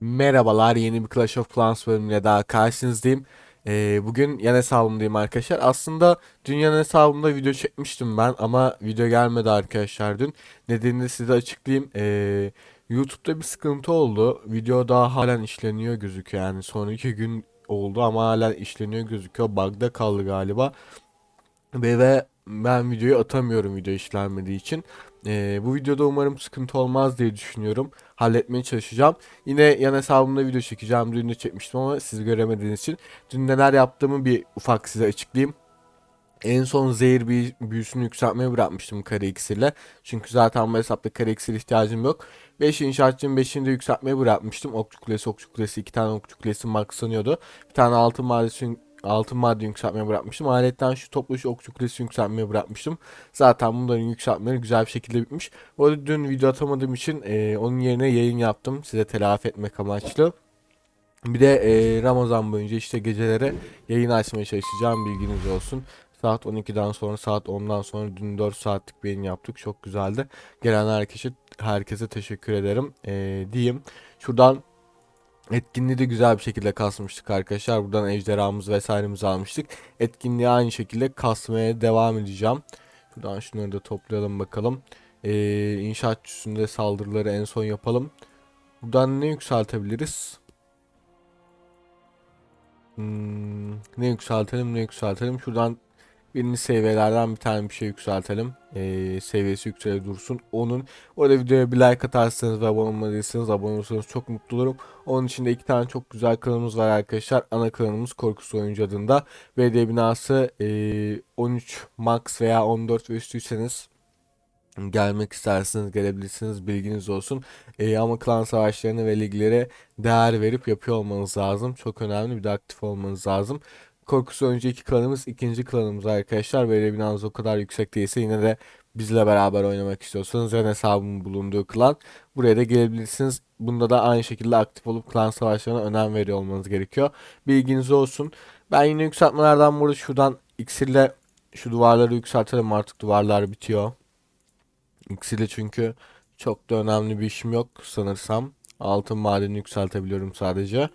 Merhabalar, yeni bir Clash of Clans bölümüyle daha karşınızdayım. Ee, bugün yan hesabımdayım arkadaşlar. Aslında dün yan hesabımda video çekmiştim ben ama video gelmedi arkadaşlar dün. Nedenini size açıklayayım. Ee, YouTube'da bir sıkıntı oldu. Video daha halen işleniyor gözüküyor. Yani son iki gün oldu ama halen işleniyor gözüküyor. Bug'da kaldı galiba. Ve, ve ben videoyu atamıyorum video işlenmediği için. Ee, bu videoda umarım sıkıntı olmaz diye düşünüyorum. Halletmeye çalışacağım. Yine yan hesabımda video çekeceğim. Dün de çekmiştim ama siz göremediğiniz için. Dün neler yaptığımı bir ufak size açıklayayım. En son zehir büyü- büyüsünü yükseltmeye bırakmıştım kare iksirle. Çünkü zaten bu hesapta kare iksir ihtiyacım yok. 5 inşaatçının 5'ini de yükseltmeye bırakmıştım. Okçu kulesi, okçu kulesi, 2 tane okçu kulesi maxlanıyordu. Bir tane altın maddesi altın madde yükseltmeye bırakmıştım. Aletten şu toplu şu okçu kulesi yükseltmeye bırakmıştım. Zaten bunların yükseltmeleri güzel bir şekilde bitmiş. Bu arada dün video atamadığım için e, onun yerine yayın yaptım. Size telafi etmek amaçlı. Bir de e, Ramazan boyunca işte gecelere yayın açmaya çalışacağım bilginiz olsun. Saat 12'den sonra saat 10'dan sonra dün 4 saatlik bir yayın yaptık. Çok güzeldi. Gelen herkese, herkese teşekkür ederim e, diyeyim. Şuradan etkinliği de güzel bir şekilde kasmıştık arkadaşlar. Buradan ejderhamız vesairemizi almıştık. Etkinliği aynı şekilde kasmaya devam edeceğim. Şuradan şunları da toplayalım bakalım. E, inşaat saldırıları en son yapalım. Buradan ne yükseltebiliriz? Hmm, ne yükseltelim ne yükseltelim. Şuradan birinci seviyelerden bir tane bir şey yükseltelim. Ee, seviyesi yüksele dursun. Onun orada videoya bir like atarsanız ve abone olmadıysanız abone olursanız çok mutlu olurum. Onun içinde iki tane çok güzel kanalımız var arkadaşlar. Ana kanalımız Korkusu Oyuncu adında. BD binası ee, 13 max veya 14 ve üstüyseniz gelmek isterseniz gelebilirsiniz bilginiz olsun. Ee, ama klan savaşlarına ve liglere değer verip yapıyor olmanız lazım. Çok önemli bir de aktif olmanız lazım. Korkusu önceki klanımız ikinci klanımız arkadaşlar. Böyle binanız o kadar yüksek değilse yine de bizle beraber oynamak istiyorsanız ren hesabımın bulunduğu klan buraya da gelebilirsiniz. Bunda da aynı şekilde aktif olup klan savaşlarına önem veriyor olmanız gerekiyor. Bilginiz olsun. Ben yine yükseltmelerden burada şuradan iksirle şu duvarları yükseltelim artık duvarlar bitiyor. İkisiyle çünkü çok da önemli bir işim yok sanırsam. Altın madeni yükseltebiliyorum sadece.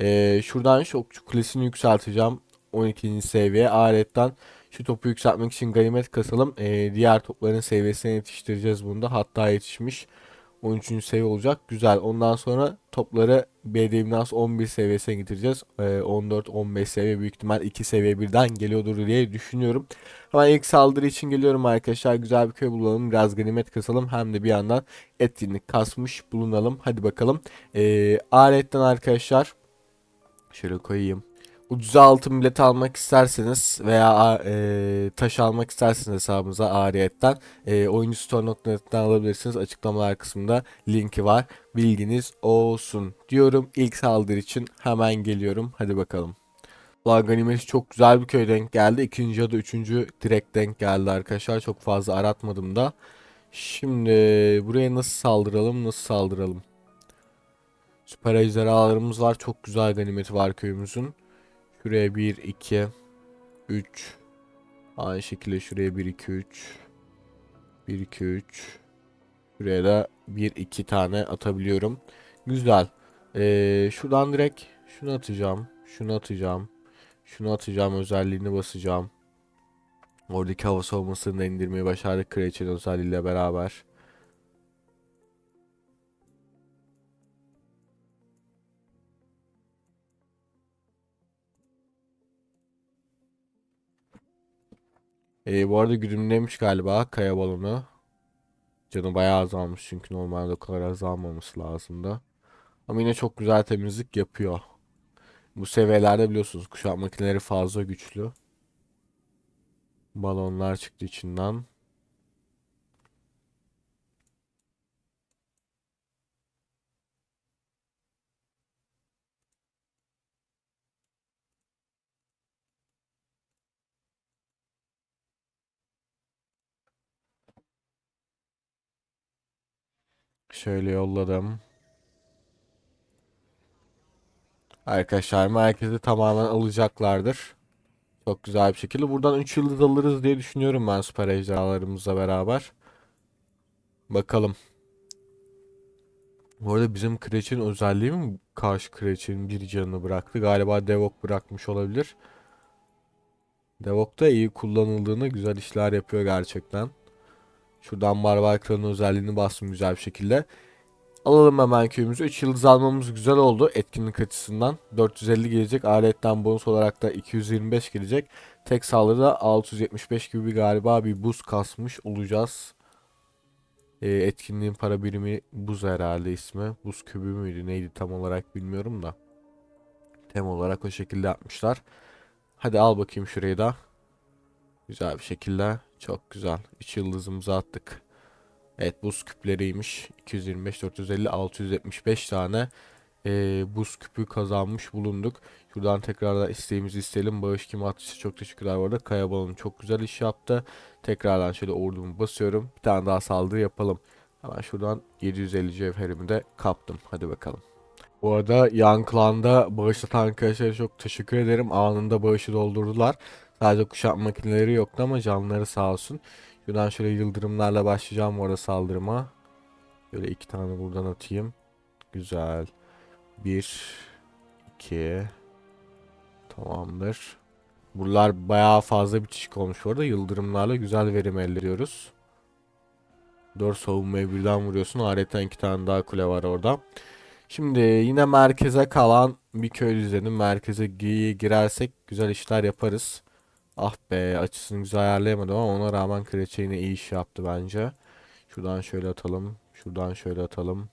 Ee, şuradan şu kulesini yükselteceğim. 12. seviye. Aletten şu topu yükseltmek için ganimet kasalım. Ee, diğer topların seviyesine yetiştireceğiz bunda. Hatta yetişmiş. 13. seviye olacak. Güzel. Ondan sonra topları BD binası 11 seviyesine getireceğiz. Ee, 14-15 seviye büyük ihtimal 2 seviye birden geliyordur diye düşünüyorum. Hemen ilk saldırı için geliyorum arkadaşlar. Güzel bir köy bulalım. Biraz ganimet kasalım. Hem de bir yandan etkinlik kasmış bulunalım. Hadi bakalım. Ee, aletten arkadaşlar. Şöyle koyayım. Ucuza altın bilet almak isterseniz veya e, taş almak isterseniz hesabınıza ariyetten e, oyuncustore.net'ten alabilirsiniz. Açıklamalar kısmında linki var. Bilginiz olsun diyorum. İlk saldırı için hemen geliyorum. Hadi bakalım. Valla çok güzel bir köy denk geldi. İkinci ya da üçüncü direkt denk geldi arkadaşlar. Çok fazla aratmadım da. Şimdi buraya nasıl saldıralım nasıl saldıralım. Süper ejderhalarımız var. Çok güzel ganimeti var köyümüzün. Şuraya 1, 2, 3. Aynı şekilde şuraya 1, 2, 3. 1, 2, 3. Şuraya da 1, 2 tane atabiliyorum. Güzel. Ee, şuradan direkt şunu atacağım. Şunu atacağım. Şunu atacağım. Özelliğini basacağım. Oradaki hava savunmasını da indirmeyi başardık. Kraliçenin özelliğiyle beraber. Ee, bu arada güdümlemiş galiba kaya balonu. Canı bayağı azalmış çünkü normalde o kadar azalmaması lazımdı. Ama yine çok güzel temizlik yapıyor. Bu seviyelerde biliyorsunuz kuşat makineleri fazla güçlü. Balonlar çıktı içinden. Şöyle yolladım. Arkadaşlar merkezi tamamen alacaklardır. Çok güzel bir şekilde. Buradan 3 yıldız alırız diye düşünüyorum ben süper ejderhalarımızla beraber. Bakalım. Bu arada bizim Kreç'in özelliği mi karşı Kreç'in bir canını bıraktı? Galiba Devok bırakmış olabilir. Devok da iyi kullanıldığında güzel işler yapıyor gerçekten. Şuradan Barbar Kral'ın özelliğini bastım güzel bir şekilde. Alalım hemen köyümüzü. 3 yıldız almamız güzel oldu etkinlik açısından. 450 gelecek. Aletten bonus olarak da 225 gelecek. Tek saldırıda 675 gibi bir galiba bir buz kasmış olacağız. Ee, etkinliğin para birimi buz herhalde ismi. Buz kübü müydü neydi tam olarak bilmiyorum da. Tem olarak o şekilde yapmışlar. Hadi al bakayım şurayı da. Güzel bir şekilde. Çok güzel. 3 yıldızımızı attık. Evet buz küpleriymiş. 225, 450, 675 tane eee, buz küpü kazanmış bulunduk. Şuradan tekrardan isteğimizi isteyelim. Bağış kim atıştı çok teşekkürler bu arada. Kaya Balon çok güzel iş yaptı. Tekrardan şöyle ordumu basıyorum. Bir tane daha saldırı yapalım. Hemen şuradan 750 cevherimi de kaptım. Hadi bakalım. Bu arada Yan Clan'da bağışlatan arkadaşlara çok teşekkür ederim. Anında bağışı doldurdular. Sadece kuşat makineleri yoktu ama canları sağ olsun. Şuradan şöyle yıldırımlarla başlayacağım bu arada saldırıma. Böyle iki tane buradan atayım. Güzel. Bir, iki. Tamamdır. Buralar bayağı fazla bitişik olmuş bu arada. Yıldırımlarla güzel verim elde ediyoruz. 4 savunmaya birden vuruyorsun. Ayrıca iki tane daha kule var orada. Şimdi yine merkeze kalan bir köy düzeni. Merkeze gi- girersek güzel işler yaparız. Ah be açısını güzel ayarlayamadım ama ona rağmen Kraliçe yine iyi iş yaptı bence. Şuradan şöyle atalım. Şuradan şöyle atalım.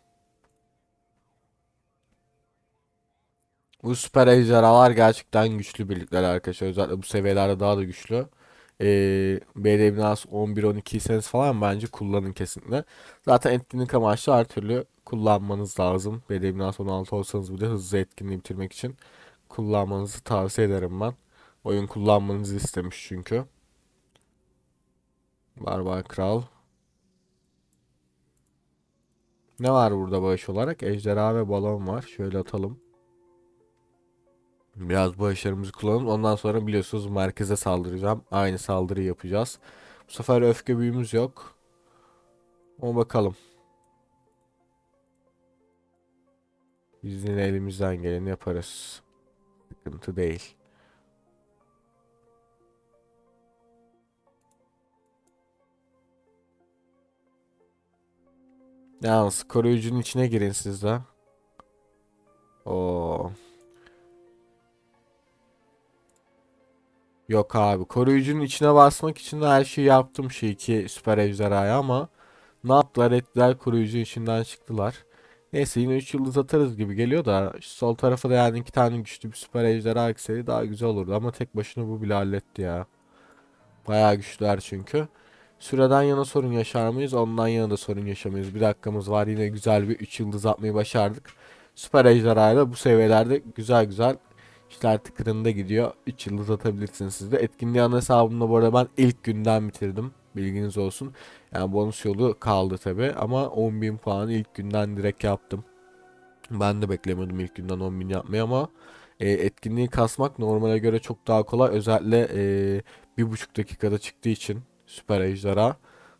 Bu süper ejderhalar gerçekten güçlü birlikler arkadaşlar. Özellikle bu seviyelerde daha da güçlü. Ee, BD binası 11-12 iseniz falan bence kullanın kesinlikle. Zaten etkinlik amaçlı her türlü kullanmanız lazım. BD binası 16 olsanız bile hızlı etkinliği bitirmek için kullanmanızı tavsiye ederim ben. Oyun kullanmanızı istemiş çünkü. Barbar Kral. Ne var burada bağış olarak? Ejderha ve balon var. Şöyle atalım. Biraz bağışlarımızı kullanalım. Ondan sonra biliyorsunuz merkeze saldıracağım. Aynı saldırı yapacağız. Bu sefer öfke büyümüz yok. Ama bakalım. Biz yine elimizden geleni yaparız. Sıkıntı değil. Yalnız koruyucunun içine girin siz de. Oo. Yok abi. Koruyucunun içine basmak için de her şeyi yaptım şu iki süper ejderhaya ama ne yaptılar ettiler koruyucu içinden çıktılar. Neyse yine 3 yıldız atarız gibi geliyor da sol tarafa da yani iki tane güçlü bir süper ejderha ekseri daha güzel olurdu ama tek başına bu bile halletti ya. Bayağı güçlüler çünkü. Süreden yana sorun yaşar mıyız? Ondan yana da sorun yaşamayız. Bir dakikamız var. Yine güzel bir 3 yıldız atmayı başardık. Süper ejderhayla bu seviyelerde güzel güzel işler tıkırında gidiyor. 3 yıldız atabilirsiniz siz de. Etkinliği ana hesabımda bu arada ben ilk günden bitirdim. Bilginiz olsun. Yani bonus yolu kaldı tabi ama 10.000 puanı ilk günden direkt yaptım. Ben de beklemiyordum ilk günden 10.000 yapmayı ama e, etkinliği kasmak normale göre çok daha kolay. Özellikle e, bir buçuk dakikada çıktığı için süper ejderha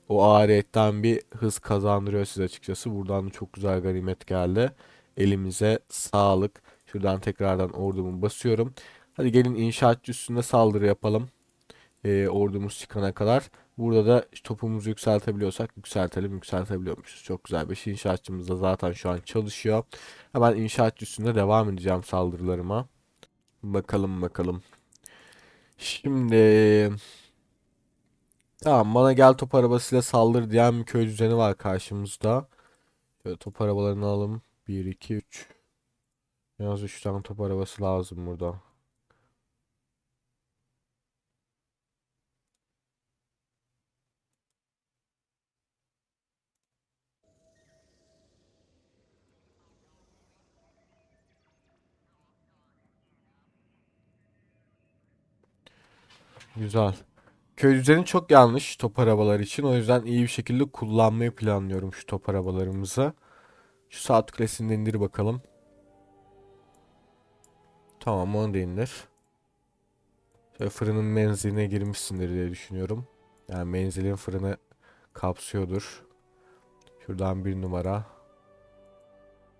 o ariyetten bir hız kazandırıyor size açıkçası. Buradan da çok güzel ganimet geldi. Elimize sağlık. Şuradan tekrardan ordumu basıyorum. Hadi gelin inşaatçı üstünde saldırı yapalım. E, ordumuz çıkana kadar. Burada da topumuzu yükseltebiliyorsak yükseltelim. Yükseltebiliyormuşuz. Çok güzel. 5 inşaatçımız da zaten şu an çalışıyor. Hemen inşaatçı üstünde devam edeceğim saldırılarıma. Bakalım bakalım. Şimdi tamam bana gel top arabasıyla saldır diyen bir köy düzeni var karşımızda. Şöyle top arabalarını alalım. 1 2 3. En az 3 tane top arabası lazım burada. Güzel. Köy düzeni çok yanlış top arabalar için. O yüzden iyi bir şekilde kullanmayı planlıyorum şu top arabalarımızı. Şu saat kulesini indir bakalım. Tamam onu da indir. Şöyle fırının menziline girmişsindir diye düşünüyorum. Yani menzilin fırını kapsıyordur. Şuradan bir numara.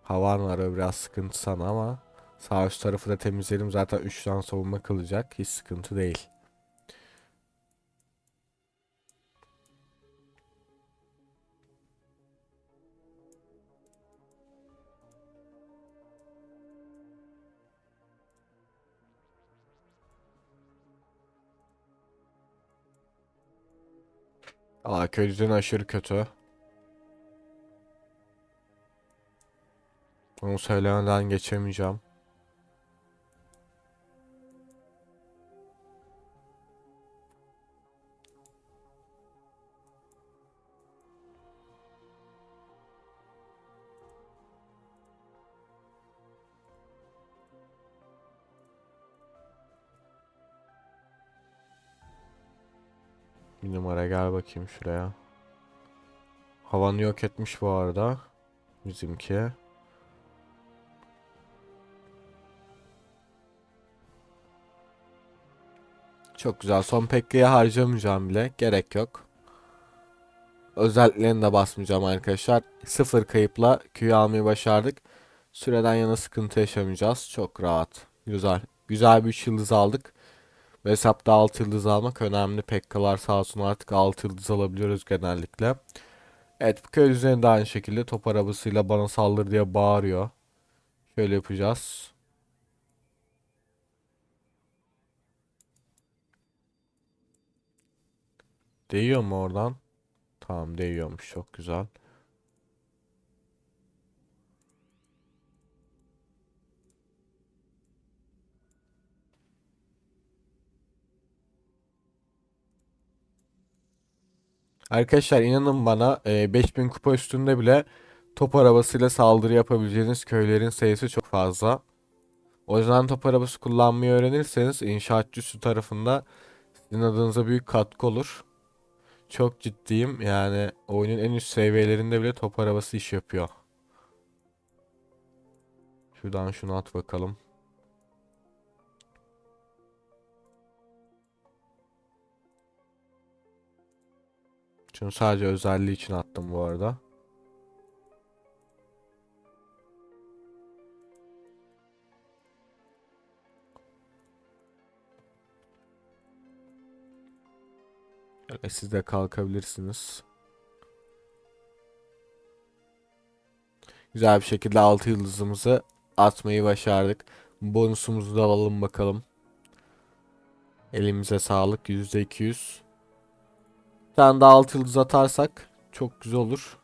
Havan var o biraz sıkıntı sana ama sağ üst tarafı da temizledim. Zaten 3 tane savunma kalacak. Hiç sıkıntı değil. Aa köy düzeni aşırı kötü. Onu söylemeden geçemeyeceğim. Gel bakayım şuraya. Havanı yok etmiş bu arada. Bizimki. Çok güzel. Son Pekka'yı harcamayacağım bile. Gerek yok. Özelliklerini de basmayacağım arkadaşlar. Sıfır kayıpla Q'yu almayı başardık. Süreden yana sıkıntı yaşamayacağız. Çok rahat. Güzel. Güzel bir 3 yıldız aldık. Ve hesapta 6 yıldız almak önemli. Pekkalar sağ olsun artık 6 yıldız alabiliyoruz genellikle. Evet bu köy üzerinde aynı şekilde top arabasıyla bana saldır diye bağırıyor. Şöyle yapacağız. Değiyor mu oradan? Tamam değiyormuş çok güzel. Arkadaşlar inanın bana e, 5000 kupa üstünde bile top arabasıyla saldırı yapabileceğiniz köylerin sayısı çok fazla. O yüzden top arabası kullanmayı öğrenirseniz inşaatçı üssü tarafında sizin adınıza büyük katkı olur. Çok ciddiyim yani oyunun en üst seviyelerinde bile top arabası iş yapıyor. Şuradan şunu at bakalım. Şunu sadece özelliği için attım bu arada. Şöyle siz de kalkabilirsiniz. Güzel bir şekilde 6 yıldızımızı atmayı başardık. Bonusumuzu da alalım bakalım. Elimize sağlık %200. Tane daha 6 yıldız atarsak çok güzel olur.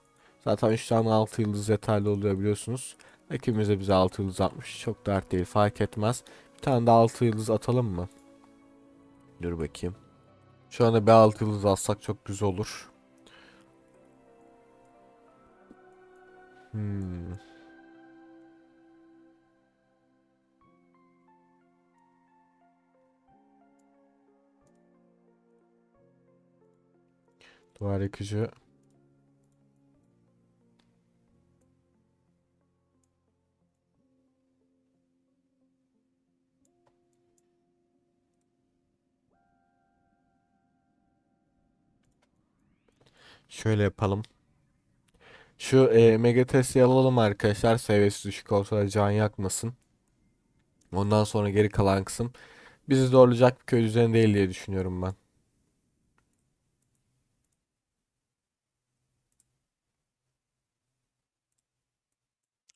Zaten 3 tane 6 yıldız yeterli oluyor biliyorsunuz. Rakibimiz de bize 6 yıldız atmış. Çok dert değil fark etmez. Bir tane daha 6 yıldız atalım mı? Dur bakayım. Şu anda bir 6 yıldız atsak çok güzel olur. Hmm. Duvar yıkıcı. Şöyle yapalım. Şu e, Mega Tesla'yı alalım arkadaşlar. Seviyesi düşük olsa da can yakmasın. Ondan sonra geri kalan kısım bizi zorlayacak bir köy düzeni değil diye düşünüyorum ben.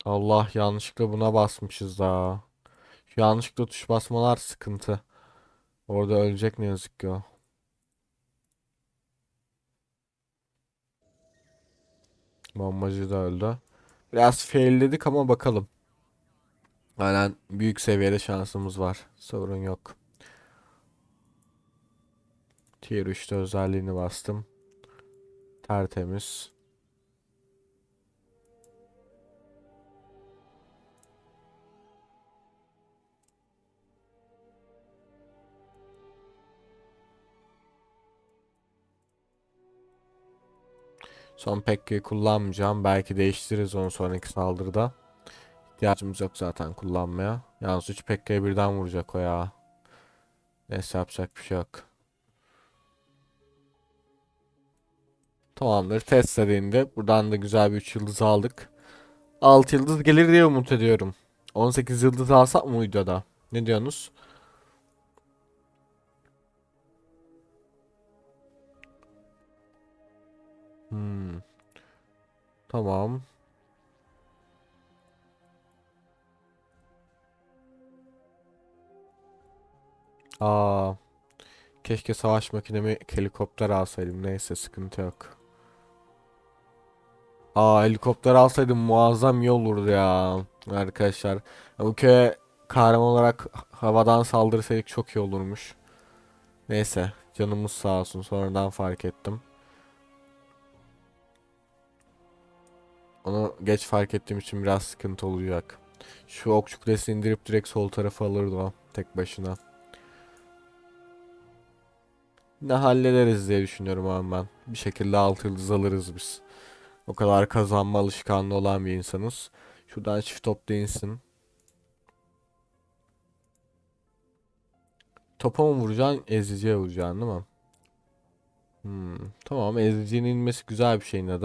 Allah yanlışlıkla buna basmışız daha. Şu yanlışlıkla tuş basmalar sıkıntı. Orada ölecek ne yazık ki o. Bombacı da öldü. Biraz failledik ama bakalım. Aynen büyük seviyede şansımız var. Sorun yok. Tier 3'te özelliğini bastım. Tertemiz. Son Pekka'yı kullanmayacağım. Belki değiştiririz onu sonraki saldırıda. İhtiyacımız yok zaten kullanmaya. Yalnız 3 Pekka'ya birden vuracak o ya. Neyse yapacak bir şey yok. Tamamdır. Test serinde. Buradan da güzel bir 3 yıldız aldık. 6 yıldız gelir diye umut ediyorum. 18 yıldız alsak mı videoda? Ne diyorsunuz? Tamam. Aa, keşke savaş makinemi helikopter alsaydım. Neyse sıkıntı yok. Aa helikopter alsaydım muazzam iyi olurdu ya arkadaşlar. Bu köye kahraman olarak havadan saldırsaydık çok iyi olurmuş. Neyse canımız sağ olsun sonradan fark ettim. Onu geç fark ettiğim için biraz sıkıntı olacak. Şu okçu kulesini indirip direkt sol tarafa alırdı o tek başına. Ne hallederiz diye düşünüyorum ama ben. Bir şekilde altı yıldız alırız biz. O kadar kazanma alışkanlığı olan bir insanız. Şuradan çift top değilsin. Topa mı vuracaksın, eziciye vuracaksın değil mi? Hmm, tamam, ezicinin inmesi güzel bir şey yine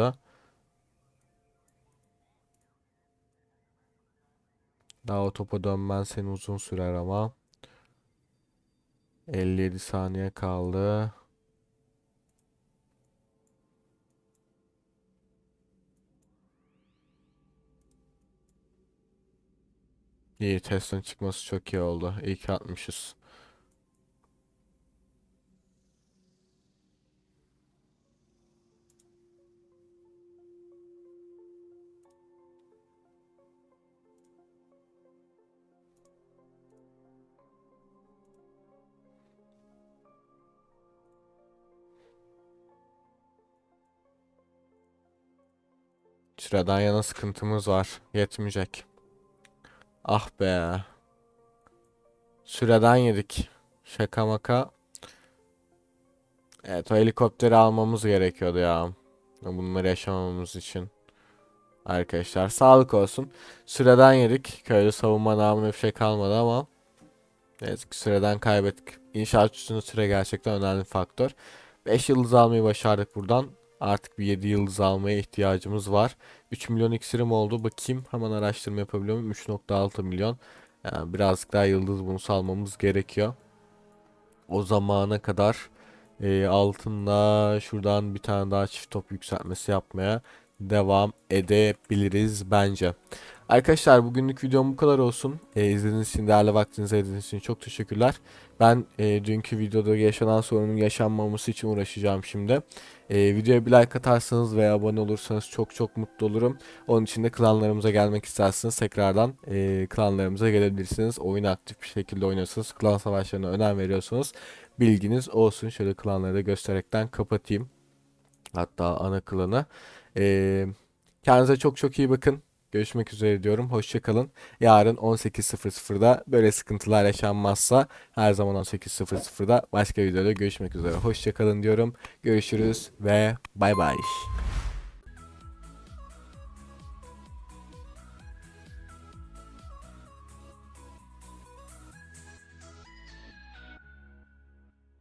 Daha o topa dönmen seni uzun sürer ama. 57 saniye kaldı. İyi testin çıkması çok iyi oldu. İyi ki atmışız. Süreden yana sıkıntımız var. Yetmeyecek. Ah be. Süreden yedik. Şaka maka. Evet o helikopteri almamız gerekiyordu ya. Bunları yaşamamız için. Arkadaşlar sağlık olsun. Süreden yedik. Köylü savunma namına bir şey kalmadı ama. Ne ki süreden kaybettik. İnşaat üstünde süre gerçekten önemli faktör. 5 yıldız almayı başardık buradan. Artık bir 7 yıldız almaya ihtiyacımız var. 3 milyon iksirim oldu. Bakayım hemen araştırma yapabiliyor muyum? 3.6 milyon. Yani birazcık daha yıldız bunu salmamız gerekiyor. O zamana kadar e, altında şuradan bir tane daha çift top yükseltmesi yapmaya devam edebiliriz bence. Arkadaşlar bugünlük videom bu kadar olsun. E, izlediğiniz için değerli vaktinizi ayırdığınız için çok teşekkürler. Ben e, dünkü videoda yaşanan sorunun yaşanmaması için uğraşacağım şimdi. E, videoya bir like atarsanız veya abone olursanız çok çok mutlu olurum. Onun için de klanlarımıza gelmek isterseniz tekrardan e, klanlarımıza gelebilirsiniz. Oyunu aktif bir şekilde oynuyorsunuz. Klan savaşlarına önem veriyorsunuz. Bilginiz olsun. Şöyle klanları da gösterekten kapatayım. Hatta ana klanı. E, kendinize çok çok iyi bakın. Görüşmek üzere diyorum. Hoşçakalın. Yarın 18.00'da böyle sıkıntılar yaşanmazsa her zaman 18.00'da başka videoda görüşmek üzere. Hoşçakalın diyorum. Görüşürüz ve bay bay.